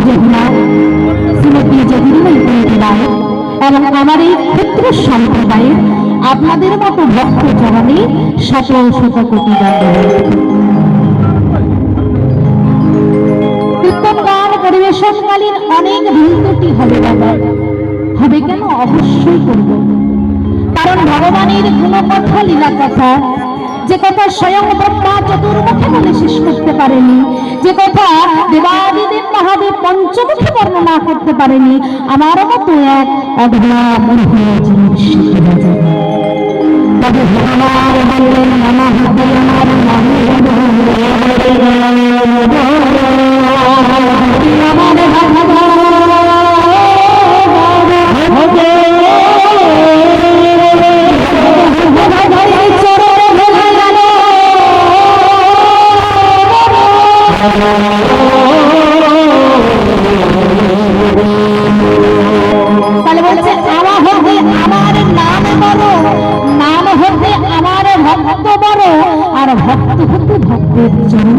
যমুনা শ্রীমতী যদুময়ী পরিবার এবং আমার এই ক্ষুদ্র সম্প্রদায়ের আপনাদের মতো ভক্ত জননী শত শত কোটি কীর্তন গান পরিবেশনকালীন অনেক ভুল ত্রুটি হবে বাবা হবে কেন অবশ্যই করব কারণ ভগবানের গুণকথা লীলা কথা যে কথা স্বয়ং ব্রহ্মা চতুর্মুখে বলে শেষ করতে পারেনি, যে কথা দেবাদিদেব মহাদেব পঞ্চমুখে বর্ণনা করতে পারেনি, আমার মতো এক অধরা তাহলে বলছে, আমার হতে আমার নাম বড় নাম হতে আমার ভক্ত বড় আর ভক্ত হতে ভক্তের চরণ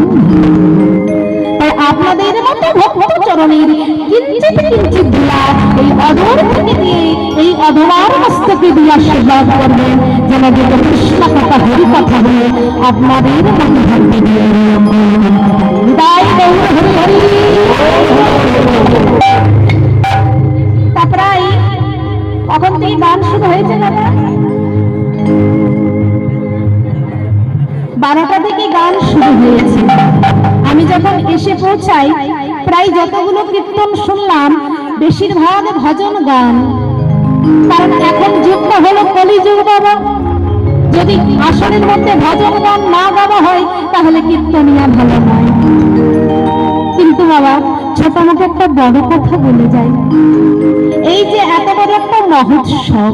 আপনাদের মতো ভক্ত চরণের কিঞ্চিত কিঞ্চিত দিয়া এই অধর থেকে দিয়ে, এই অধরার মস্তকে দিয়ে আশীর্বাদ করবেন, যেন কৃষ্ণ কথা, হরি কথা বলে আপনাদের মতো ভক্তি তা প্রায় কখন গান শুরু বারোটা থেকে গান শুরু হয়েছে। আমি যখন এসে পৌঁছাই, প্রায় যতগুলো কীর্তন শুনলাম, বেশিরভাগ ভজন গান। কারণ এখন যুগটা হলো কলিযুগ বাবা। যদি আসরের মধ্যে ভজন গান না গাওয়া হয়, তাহলে কীর্তনিয়া ভালো নয়। বাবা ছোট মোটো একটা বড় কথা বলে যায় এই যে এত বড় একটা মহোৎসব,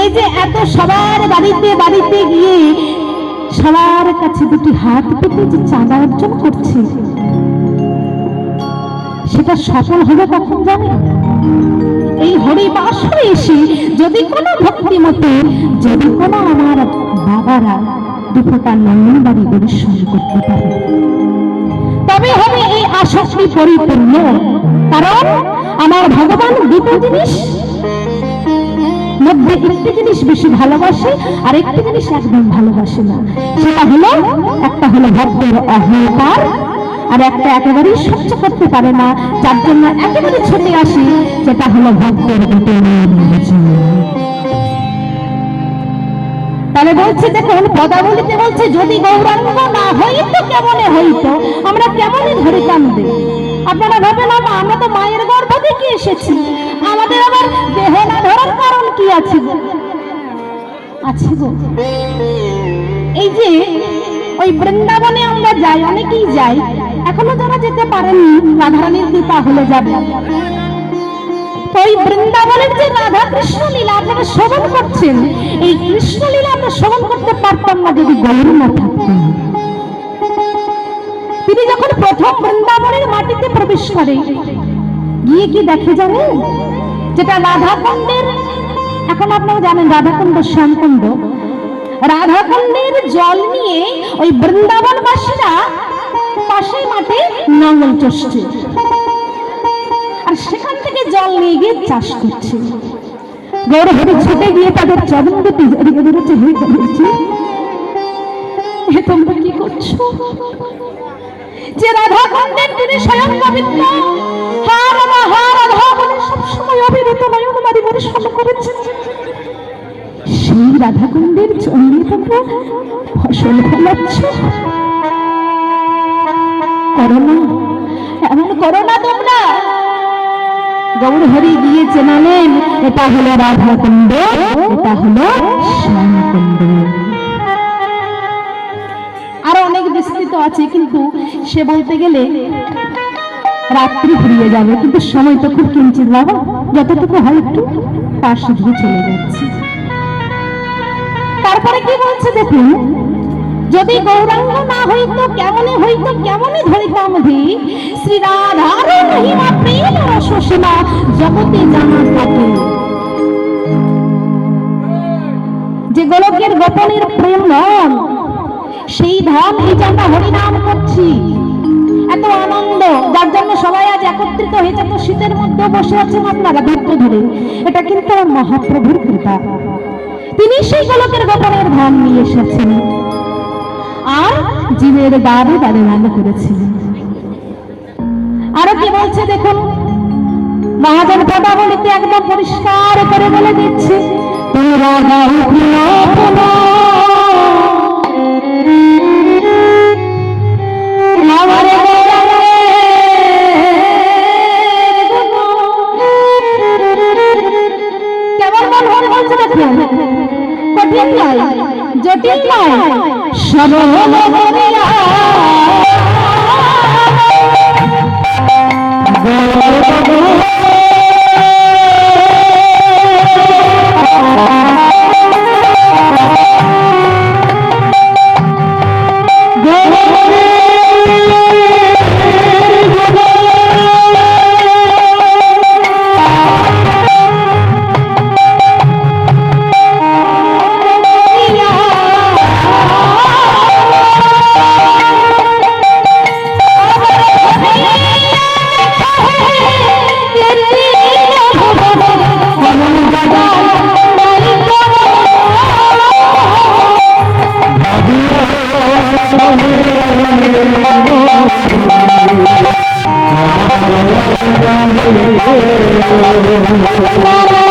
এই যে এত সবার বাড়িতে বাড়িতে গিয়ে সবার কাছে দুটি হাত পেতে যে চাঁদা অর্জন করছে, সেটা সফল হবে কখন জানেন এই হরি বাসরে এসে যদি কোনো ভক্তি মতে যদি কোনো আমার বাবারা দুটোটা নন্দন বাড়ি দর্শন করতে পারে। তবে হবে এই আসক্তি পরিপূর্ণ। কারণ আমার ভগবান দুটো জিনিস, মধ্যে একটি জিনিস বেশি ভালোবাসে, আর একটি জিনিস একদম ভালোবাসে না। সেটা হলো, একটা হলো ভক্তের অহংকার, আর একটা একেবারেই সহ্য করতে পারে না, যার জন্য একেবারে ছুটে আসি যেটা হলো ভক্তের তাহলে বলছে, দেখুন, পদাবলিতে বলছে, যদি গৌরাঙ্গ না হইতো, কেমনে হইতো? আমরা কেমনে ধরিতাম দে আপনারা ভাবেন, আমা, আমরা তো মায়ের গর্ভ থেকে এসেছি। আমাদের আবার দেহ না ধরার কারণ কি আছে গো? আছে গো। এই যে, ওই বৃন্দাবনে আমরা যাই, অনেকেই যাই, এখনও যারা যেতে পারেননি, রাধারানীর কৃপা হলে যাবে। ওই বৃন্দাবনের যে রাধা কৃষ্ণ লীলা আপনারা শ্রবণ করছেন, এই কৃষ্ণ লীলা আমরা শ্রবণ করতে পারতাম না যদি গৌর না থাকতেন। তিনি যখন প্রথম বৃন্দাবনের মাটিতে প্রবেশ করে, গিয়ে কি দেখে জানেন? যেটা রাধাকুণ্ডের, এখন আপনারা জানেন রাধাকুণ্ড শ্যামকুণ্ড। রাধাকুণ্ডের জল নিয়ে ওই বৃন্দাবনবাসীরা পাশের মাঠে নাঙ্গল চষছে। আর সেখান থেকে জল নিয়ে গিয়ে চাষ করছে। গৌরহরি ছুটে গিয়ে তাদের চরণ দুটি বেরোচ্ছে হয়ে গেছে এ তোমরা কি করছ? যে রাধা কান্দের তিনি স্বয়ং পবিত্র, হা রাধা হা রাধা বলে সবসময় অবিরত নয়ন বাড়ি পরিশ্রম করেছে। সেই রাধা কুণ্ডের চন্ডী তোমরা ফসল ফলাচ্ছ। করোনা, এমন করোনা তোমরা গৌর হরি গিয়ে চেনালেন, এটা হলো রাধা কুণ্ড এটা হলো শ্যাম কুণ্ড আরও অনেক বিস্তৃত আছে, কিন্তু সে বলতে গেলে রাত্রি ফুরিয়ে যাবে, কিন্তু সময় তো খুব কিঞ্চিত বাবা, যতটুকু হয় একটু পাশ দিয়ে চলে যাচ্ছে। তারপরে কি বলছে দেখুন যদি গৌরাঙ্গ না হইত, কেমনে হইত, কেমনে ধরিতাম ধি শ্রী রাধার মহিমা প্রেম রসসীমা জগতে জানা থাকে। যে গোলকের গোপনের প্রেম ধন সেই ধন এই যে আমরা হরিনাম করছি। এত আনন্দ, যার জন্য সবাই আজ একত্রিত হয়েছে, তো শীতের মধ্যে বসে আছেন আপনারা ধৈর্য ধরে। এটা কিন্তু আমার মহাপ্রভুর কৃপা। তিনি সেই গোলকের গোপনের ধান নিয়ে এসেছেন। আর জীবের দ্বারে দ্বারে ভালো করেছিলেন। আরও কি বলছে দেখুন? মহাজন পদাবলিতে একদম পরিষ্কার করে বলে দিচ্ছে কেমন মন নয়, জটিল নয় সরল Thank you.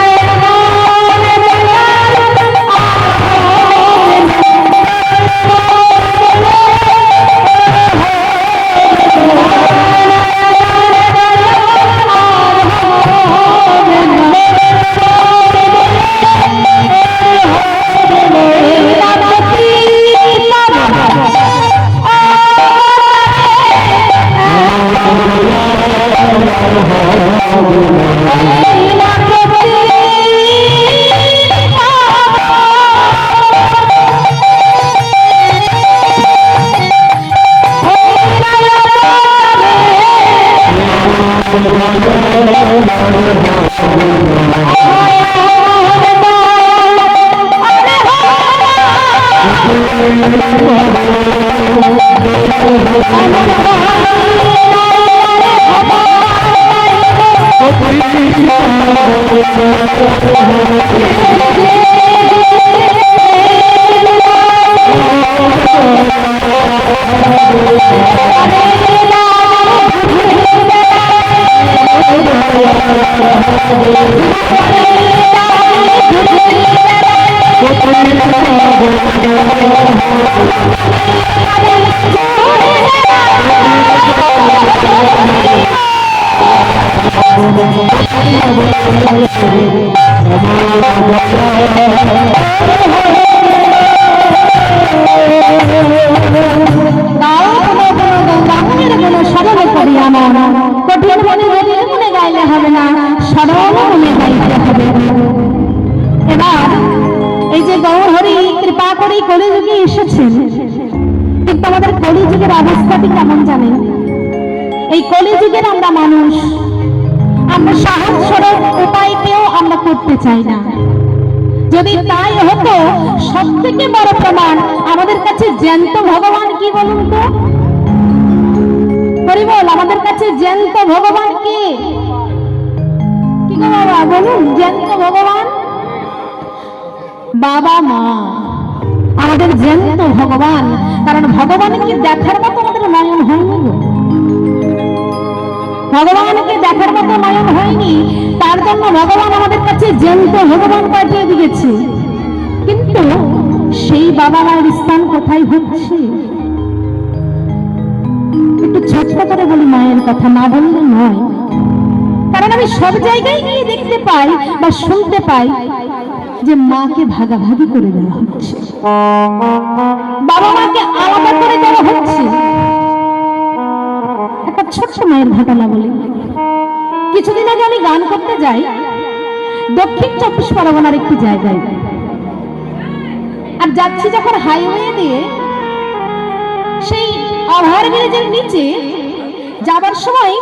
বলিয়া গাও কোনো হবে না সরল মনে গাইতে হবে। এবার এই যে গৌর হরি কৃপা করে কলিযুগে এসেছেন কিন্তু আমাদের কলিযুগের অবস্থাটি কেমন জানেন? এই কলিযুগের আমরা মানুষ, আমরা সহজ সরল উপায় পেয়েও আমরা করতে চাই না। যদি তাই হতো সব থেকে বড় প্রমাণ আমাদের কাছে জ্যান্ত ভগবান কি বলুন তো? হরিবল, আমাদের কাছে জ্যান্ত ভগবান কে? বাবা বলুন, জ্যান্ত ভগবান? বাবা মা, আমাদের জ্যান্ত ভগবান, কারণ ভগবানকে দেখার মতো আমাদের নয়ন হয়নি। ভগবানকে দেখার মতো নয়ন হয়নি, তার জন্য ভগবান আমাদের কাছে জ্যান্ত ভগবান পাঠিয়ে দিয়েছে। কিন্তু সেই বাবা মায়ের স্থান কোথায় হচ্ছে? একটু ছোট্ট করে বলি মায়ের কথা, না বললে নয়। কারণ আমি সব জায়গায় গিয়ে দেখতে পাই বা শুনতে পাই যে মাকে ভাগাভাগি করে দেওয়া হচ্ছে। বাবা মাকে আলাদা করে দেওয়া হচ্ছে। একটা ছোট্ট মায়ের ঘটনা বলি। কিছুদিন আগে আমি গান করতে যাই। দক্ষিণ চব্বিশ পরগনার একটি জায়গায়। আর যাচ্ছি যখন হাইওয়ে দিয়ে, সেই ওভার ব্রিজের নিচে যাবার সময়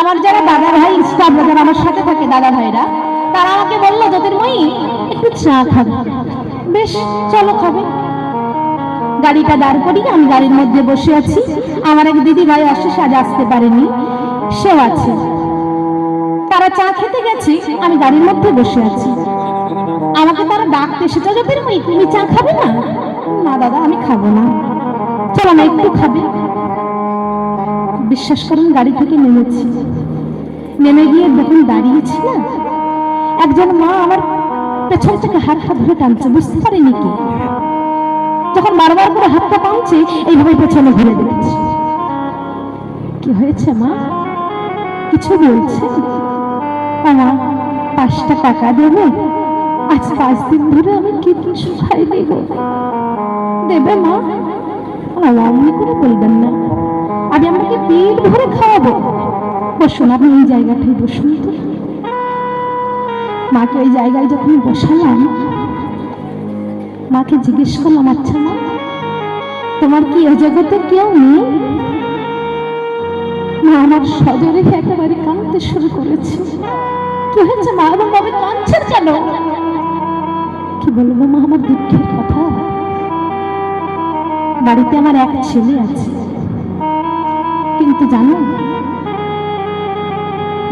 আমার যারা দাদা ভাই স্টাফরা যারা আমার সাথে থাকে, দাদা ভাইরা। তারা আমাকে বলল জ্যোতির্ময়ী একটু চা খাবে। বেশ, চলো খাবে। গাড়িটা দাঁড় করিয়ে আমি গাড়ির মধ্যে বসে আছি। আমার এক দিদি ভাই আসে আজ আসতে পারেনি, সেও আছে। তারা চা খেতে গেছে, আমি গাড়ির মধ্যে বসে আছি। আমাকে তারা ডাকতে এসেছে জ্যোতির্ময়ী তুমি চা খাবে না? না, দাদা, আমি খাব না। চলো না, একটু খাবে। বিশ্বাস করুন গাড়ি থেকে নেমেছি। নেমে গিয়ে যখন দাঁড়িয়েছি না? একজন মা আমার পেছন থেকে হাত হাত ধরে টানছে, বুঝতে পারিনি কি। যখন বারবার করে হাতটা টানছে, এইভাবে পেছনে ঘুরে দেখছি। কি হয়েছে মা? কিছু বলছে? মা পাঁচটা টাকা দেবে? আজ পাঁচ দিন ধরে আমি কি কিছু খাইনি গো। দেবে মা? বাবা করে বলবেন না। আমি আমাকে পেট ভরে খাওয়াবো। বসুন আপনি এই জায়গাটাই বসুন তো। মাকে ওই জায়গায় যখন বসালাম, মাকে জিজ্ঞেস করলাম আচ্ছা মা, তোমার কি এ জগতে কেউ নেই? মা আমার সজরে একেবারে কাঁদতে শুরু করেছে। কি হয়েছে মা এবং বাবা কাঁদছেন কেন? কি বলব মা, আমার দুঃখের কথা। বাড়িতে আমার এক ছেলে আছে। কিন্তু জানো,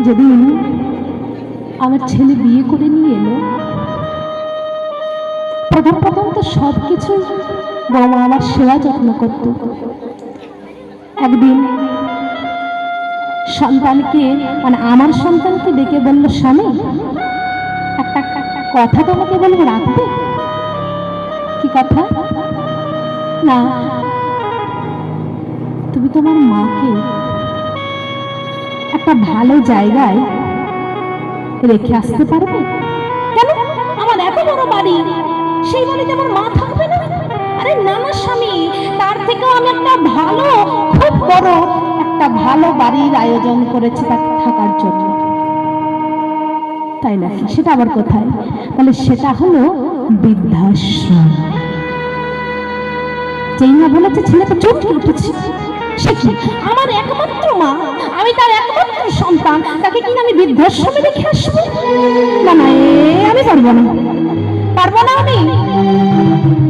যেদিন আমার ছেলে বিয়ে করে নিয়ে এলো, প্রথম প্রথম তো সব কিছু বৌমা আমার সেবা যত্ন করত। একদিন সন্তানকে মানে আমার সন্তানকে ডেকে বলল, স্বামী, একটা কথা তোমাকে বলব রাখবে কি কথা? না, তুমি তোমার মাকে একটা ভালো জায়গায় রেখে আসতে পারবে? কেন? আমার এত বড় বাড়ি, সেই বাড়িতে আমার মা থাকবে না? আরে না না, স্বামী, তার থেকেও আমি একটা ভালো, খুব বড় একটা ভালো বাড়ির আয়োজন করেছি তার থাকার জন্য। তাই নাকি? সেটা আবার কোথায়? তাহলে সেটা হলো বৃদ্ধাশ্রম। যেই না বলেছে, ছেলেটা চমকে উঠেছে। সে কি? আমার একমাত্র মা। আমি তার একমাত্র সন্তান। তাকে কি আমি বৃদ্ধাশ্রমে রেখে আসব? না না আমি পারব না। পারব না আমি?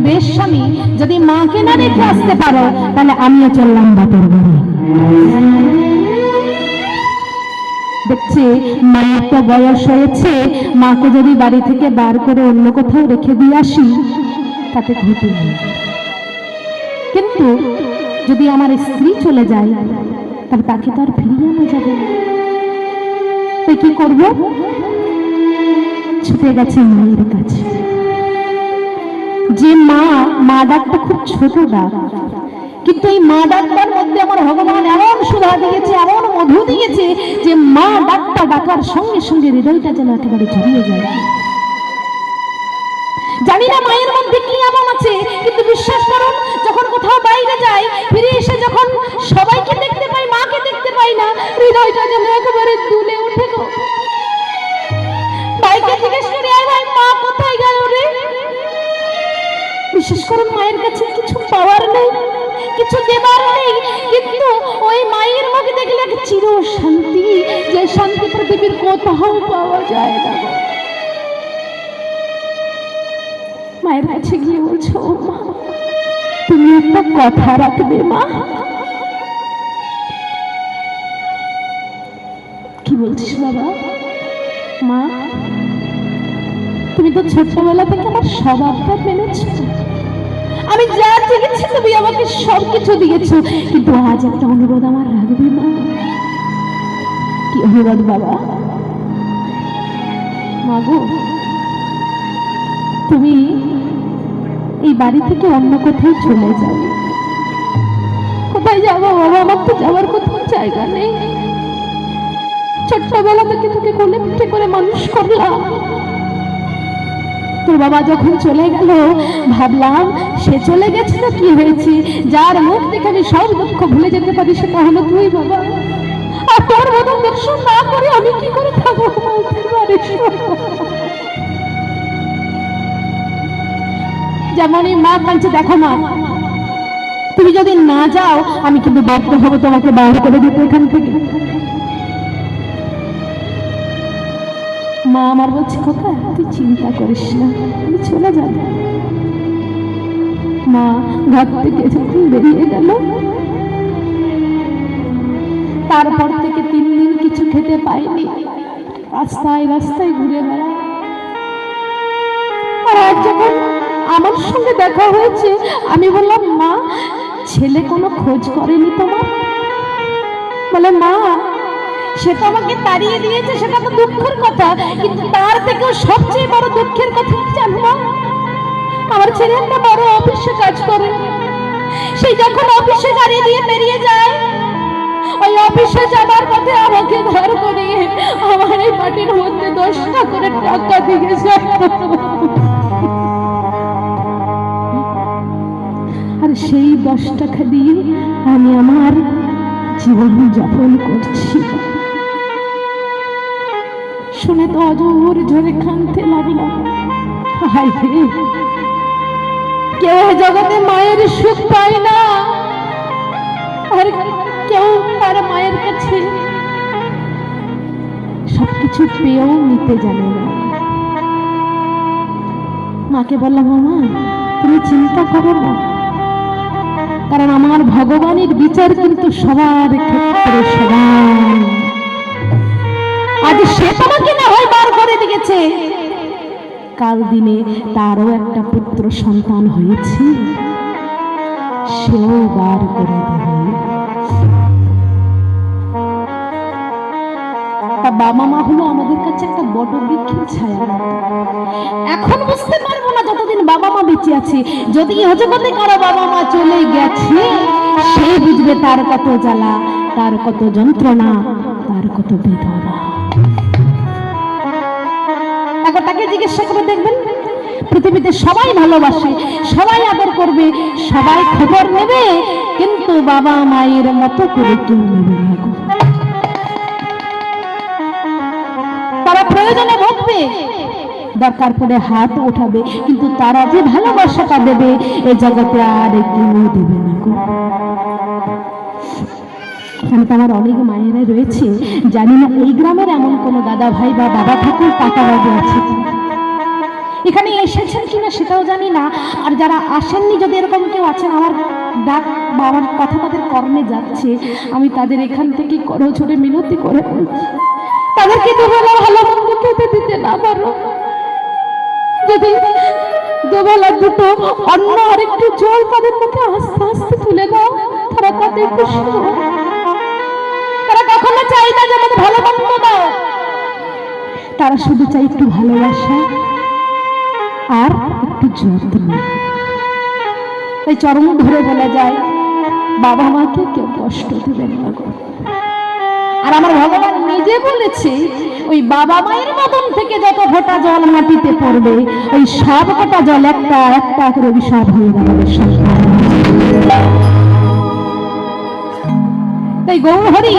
বেশ, স্বামী, যদি মাকে না রেখে আসতে পারো, তাহলে আমিও চললাম বাপের বাড়ি। দেখছি মায়ের তো বয়স হয়েছে। মাকে যদি বাড়ি থেকে বার করে অন্য কোথাও রেখে দিয়ে আসি, তাতে ক্ষতি কিন্তু যদি আমার স্ত্রী চলে যায়, তবে তাকে তো আর ফিরিয়ে আনা যাবে না। তাই কি করব? ছুটে গেছে মায়ের কাছে। যে মা মা ডাকটা খুব ছোট ডাক। কিন্তু এই মা ডাকটার মধ্যে আমার ভগবান এমন সুধা দিয়েছে, এমন মধু দিয়েছে যে মা ডাকটা ডাকার সঙ্গে সঙ্গে হৃদয়টা যেন একেবারে জড়িয়ে যায়। জানি না মায়ের মধ্যে কি এমন আছে, কিন্তু বিশ্বাস করুন, যখন কোথাও বিশেষ করে মায়ের কাছে কিছু পাওয়ার নেই, কিছু দেবার নেই। কিন্তু ওই মায়ের মুখে দেখলে এক চির শান্তি, যে শান্তি পৃথিবীর কোথাও পাওয়া যায় না। মায়ের কাছে গিয়ে বলছো "ও মা, তুমি একটা কথা রাখবে, মা? কি বলছিস বাবা? মা, তুমি তো ছোটবেলা থেকে আমার স্বভাবটা মেনেছ। আমি যা চেয়েছি তুমি আমাকে সব কিছু দিয়েছ, কিন্তু আজ একটা অনুরোধ আমার রাখবি মা কি অনুরোধ বাবা? মাগো তুমি এই বাড়ি থেকে অন্য কোথাও চলে যাও। কোথায় যাব বাবা? আমার তো যাওয়ার কোথাও জায়গা নেই। ছোট্টবেলা থেকে তোকে কোলে পিঠে করে মানুষ করলাম। তোর বাবা যখন চলে গেল, ভাবলাম সে চলে গেছে তো কি হয়েছে? যার মুখ দেখে আমি সব দুঃখ ভুলে যেতে পারি সেটা হলো তুই বাবা। আর তোর মতো দর্শন না করে আমি কি করে থাকব? যেমন এই মা কাঁদছে দেখো মা, তুমি যদি না যাও, আমি কিন্তু বাধ্য হব, তোমাকে বাইরে করে দিতে এখান থেকে। মা আমার বলছে খোকা তুই চিন্তা করিস না, আমি চলে যাব। মা, ঘর থেকে যখন বেরিয়ে গেল, তারপর থেকে তিন দিন কিছু খেতে পাইনি। রাস্তায় রাস্তায় ঘুরে বেড়ায় আর যখন আমার সঙ্গে দেখা হয়েছে, আমি বললাম, মা, ছেলে কোনো খোঁজ করেনি তোমার? বলে, মা সেটা আমাকে তাড়িয়ে দিয়েছে, সেটা তো দুঃখের কথা। কিন্তু তার থেকেও সবচেয়ে বড় দুঃখের কথা জানো মা? আমার ছেলে একটা বড় অফিসে কাজ করে। সেই যখন অফিসে গাড়ি দিয়ে বেরিয়ে যায়, ওই অফিসে যাবার পথে আমাকে ধার করে আমার এই মাটির মধ্যে দশটা করে টাকা দিয়ে আর সেই দশ টাকা দিয়ে আমি আমার জীবন যাপন করছি। শুনে তো অজর ঝরে কানতে লাগলাম হায় কেউ জগতে মায়ের সুখ পায় না। আর কেউ তার মায়ের কাছে সবকিছু পেয়েও নিতে জানে না। মাকে বললাম মা তুমি চিন্তা করো না। কারণ আমার ভগবানের বিচার কিন্তু সবার ক্ষেত্রে সমান। আজ সে তোমাকে না হয় বার করে দিয়েছে। কাল দিনে তারও একটা পুত্র সন্তান হয়েছে। সেও বার করে দেবে। তা বাবা মা হলো আমাদের কাছে একটা বড় বৃক্ষের ছায়া এখন বুঝতে পারব না যতদিন বাবা মা বেঁচে আছে, যদি হজগতে কারও বাবা মা চলে গেছে, সে বুঝবে তার কত জ্বালা, তার কত যন্ত্রণা, তার কত বেদনা। জিজ্ঞাসা করে দেখবেন। পৃথিবীতে সবাই ভালোবাসে, সবাই আদর করবে, সবাই খবর নেবে, কিন্তু বাবা মায়ের মতো করে কেউ নেবে না। তারা প্রয়োজনে ভোগবে দরকার পড়ে হাত উঠাবে, কিন্তু তারা যে ভালোবাসাটা দেবে, এ জগতে আর কেউ দেবে না এখানে তো আমার অনেক মায়েরা রয়েছে, জানি না এই গ্রামের এমন কোনো দাদা ভাই বা দাদা ঠাকুর কাকা বাবু আছে। এখানে এসেছেন কিনা সেটাও জানি না। আর যারা আসেননি, যদি এরকম কেউ আছেন, আমার ডাক বা আমার কথা তাদের কর্মে যাচ্ছে। আমি তাদের এখান থেকে করো, ছোটে মিনতি করে তাদেরকে দুবেলা ভালো মন্দ খেতে দিতে না পারো। যদি দুবেলা দুটো অন্য আর একটু জল তাদের মুখে আস্তে আস্তে তুলে দাও, তারা তাতে খুশি তারা কখনো চাই না যে আমাদের ভালো মন্দ দাও। তারা শুধু চাই একটু ভালোবাসা। আর একটু যত্ন। তাই চরম ধরে বলা যায়, বাবা মাকে কেউ কষ্ট দেবেন না। আর আমার ভগবান নিজে বলেছে, ওই বাবা মায়ের মতন থেকে যত ফোঁটা জল মাটিতে পড়বে, ওই সব কটা জল একটা একটা করে অভিশাপ হয়ে যাবে তাই গৌরহরি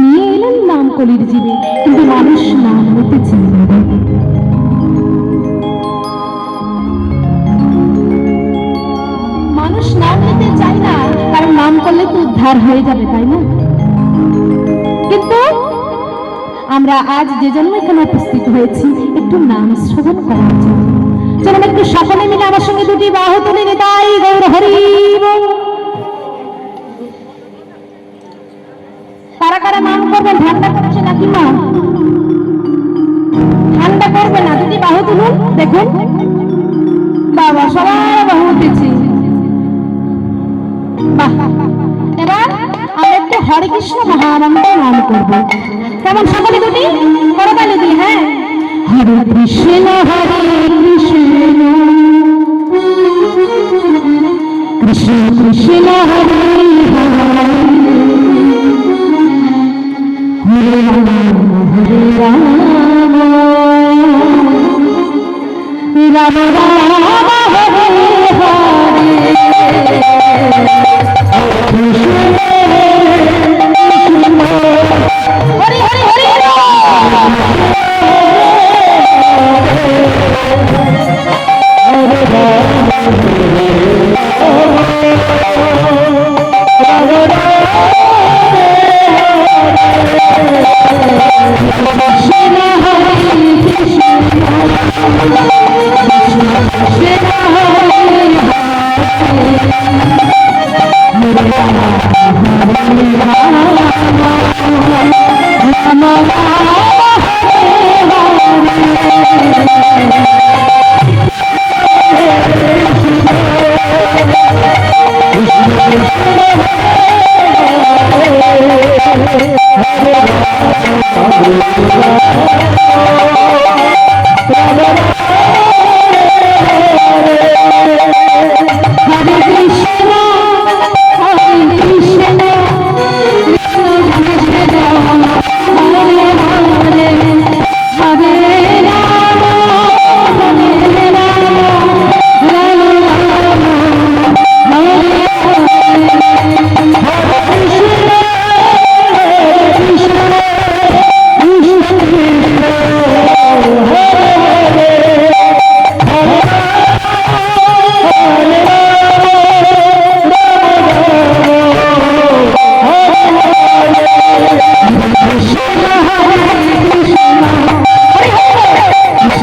নিয়ে এলেন নাম কলির জীবে, কিন্তু মানুষ নাম নিতে চায় উদ্ধার হয়ে যাবে, তাই না? কিন্তু আমরা আজ যে জন্য এখানে উপস্থিত হয়েছি, একটু নাম শ্রবণ করার জন্য। চলুন একটু সকলে মিলে আমার সঙ্গে দুটি বাহু তুলে নিতাই গৌর হরি কারা কারা নাম করবেন? ঠান্ডা করছে নাকি মা? ঠান্ডা করবে না, দুটি বাহু তুলুন, দেখুন। বাবা, সবাই বাহু উঠেছে। বাহ। এবার আমরা একটু হরে কৃষ্ণ মহামন্ত্র নাম করব। কেমন সকলে দুটি? করতালি দুই হ্যাঁ? হরে কৃষ্ণ হরে কৃষ্ণ। কৃষ্ণ কৃষ্ণ, হরে